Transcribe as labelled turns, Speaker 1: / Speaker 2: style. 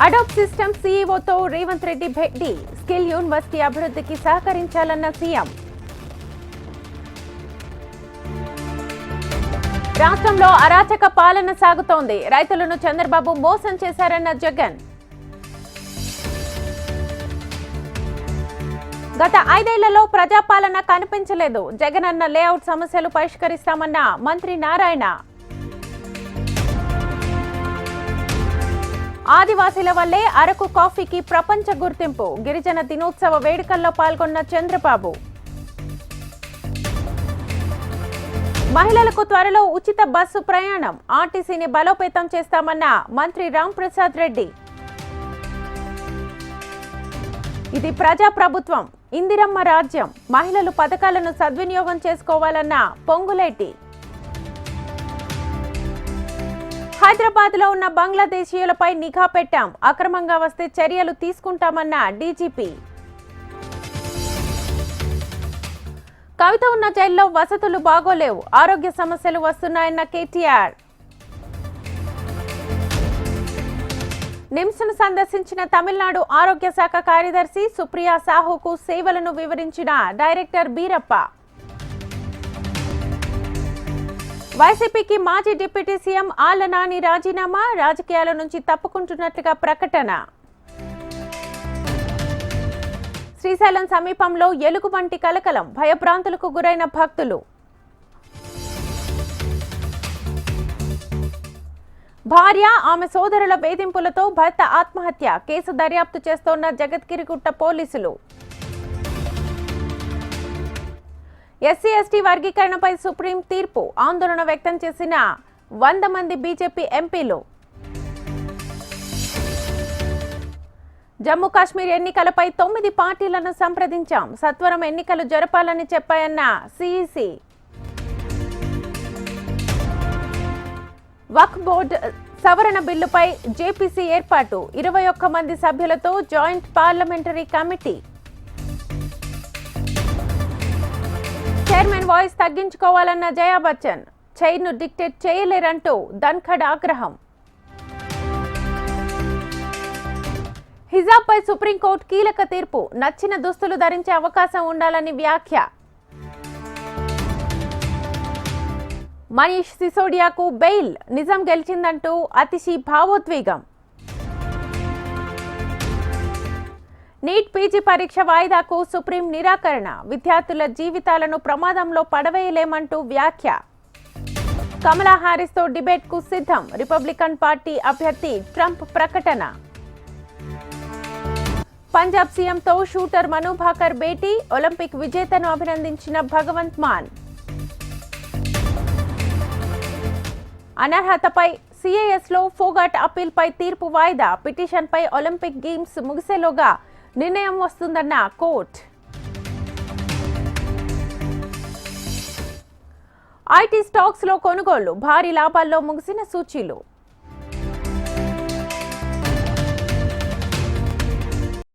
Speaker 1: అడాప్ system సీఈఓతో రేవంత్ రెడ్డి భేటీ. Skill university అభివృద్ధికి సహకరించాలన్న సీఎం. రాష్ట్రంలో అరాచక పాలన సాగుతోంది. రైతులను చంద్రబాబు మోసం చేశారన్న జగన్. గత ఐదేళ్ళలో ప్రజాపాలన కనిపించలేదు. జగన్ అన్న లేఅవుట్ సమస్యలు పరిష్కరిస్తామన్న మంత్రి నారాయణ. ఆదివాసీల వల్లే అరకు కాఫీకి ప్రపంచ గుర్తింపు. గిరిజన దినోత్సవ వేడుకల్లో పాల్గొన్న చంద్రబాబు. మహిళలకు త్వరలో ఉచిత బస్సు ప్రయాణం. ఆర్టీసీని బలోపేతం చేస్తామన్న మంత్రి రాంప్రసాద్ రెడ్డి. ఇది ప్రజా ప్రభుత్వం ఇందిరమ్మ రాజ్యం. మహిళలు పథకాలను సద్వినియోగం చేసుకోవాలన్న పొంగులేటి. హైదరాబాద్లో ఉన్న బంగ్లాదేశీయులపై నిఘా పెట్టాం. అక్రమంగా వస్తే చర్యలు తీసుకుంటామన్న డీజీపీ. కవిత ఉన్న జైల్లో వసతులు బాగోలేవు. ఆరోగ్య సమస్యలు వస్తున్నాయన్న కేటీఆర్. నిమ్స్ను సందర్శించిన తమిళనాడు ఆరోగ్య శాఖ కార్యదర్శి సుప్రియా సాహుకు సేవలను వివరించిన డైరెక్టర్ బీరప్ప. వైసీపీకి మాజీ డిప్యూటీ సీఎం ఆళ్ళ నాని రాజీనామా రాజకీయాల నుంచి తప్పుకుంటున్నట్లుగా ప్రకటన. శ్రీశైలం సమీపంలో ఎలుగు వంటి కలకలం భయభ్రాంతులకు గురైన భక్తులు. భార్య ఆమె సోదరుల వేధింపులతో భర్త ఆత్మహత్య కేసు దర్యాప్తు చేస్తోన్న జగద్గిరిగుట్ట పోలీసులు. ఎస్సీ ఎస్టీ వర్గీకరణపై సుప్రీం తీర్పు ఆందోళన వ్యక్తం చేసిన వంద మంది బీజేపీ ఎంపీలు. జమ్మూ కాశ్మీర్ ఎన్నికలపై తొమ్మిది పార్టీలను సంప్రదించాం. సత్వరం ఎన్నికలు జరపాలని చెప్పాయన్న సిఈసి. వక్ బోర్డు సవరణ బిల్లుపై జేపీసీ ఏర్పాటు. ఇరవై ఒక్క మంది సభ్యులతో joint parliamentary committee chairman voice తగ్గించుకోవాలన్న Jaya Bachchan. చైర్ను డిక్టేట్ చేయలేరంటూ ధన్ఖడ్ ఆగ్రహం. హిజాబ్పై సుప్రీంకోర్టు కీలక తీర్పు. నచ్చిన దుస్తులు ధరించే అవకాశం ఉండాలని వ్యాఖ్య. మనీష్ సిసోడియాకు బెయిల్. నిజం గెలిచిందంటూ అతిశీ భావోద్వేగం. నీట్ పీజీ పరీక్ష వాయిదాకు సుప్రీం నిరాకరణ. విద్యార్థుల జీవితాలను ప్రమాదంలో పడవేయలేమంటూ వ్యాఖ్య. కమలా హారిస్తో డిబేట్కు సిద్ధం. రిపబ్లికన్ పార్టీ అభ్యర్థి ట్రంప్ ప్రకటన. పంజాబ్ సీఎంతో షూటర్ మనుభాకర్ భేటీ. ఒలింపిక్ విజేతను అభినందించిన భగవంత్ మాన్. అనర్హతపై సిఐఎస్లో ఫోగాట్ అప్పీల్పై తీర్పు వాయిదా. పిటిషన్పై ఒలింపిక్ గేమ్స్ ముగిసేలోగా నిర్ణయం వస్తుందన్న కోర్ట్. ఐటీ స్టాక్స్లో కొనుగోళ్ళు భారీ లాభాల్లో ముగిసిన సూచీలు.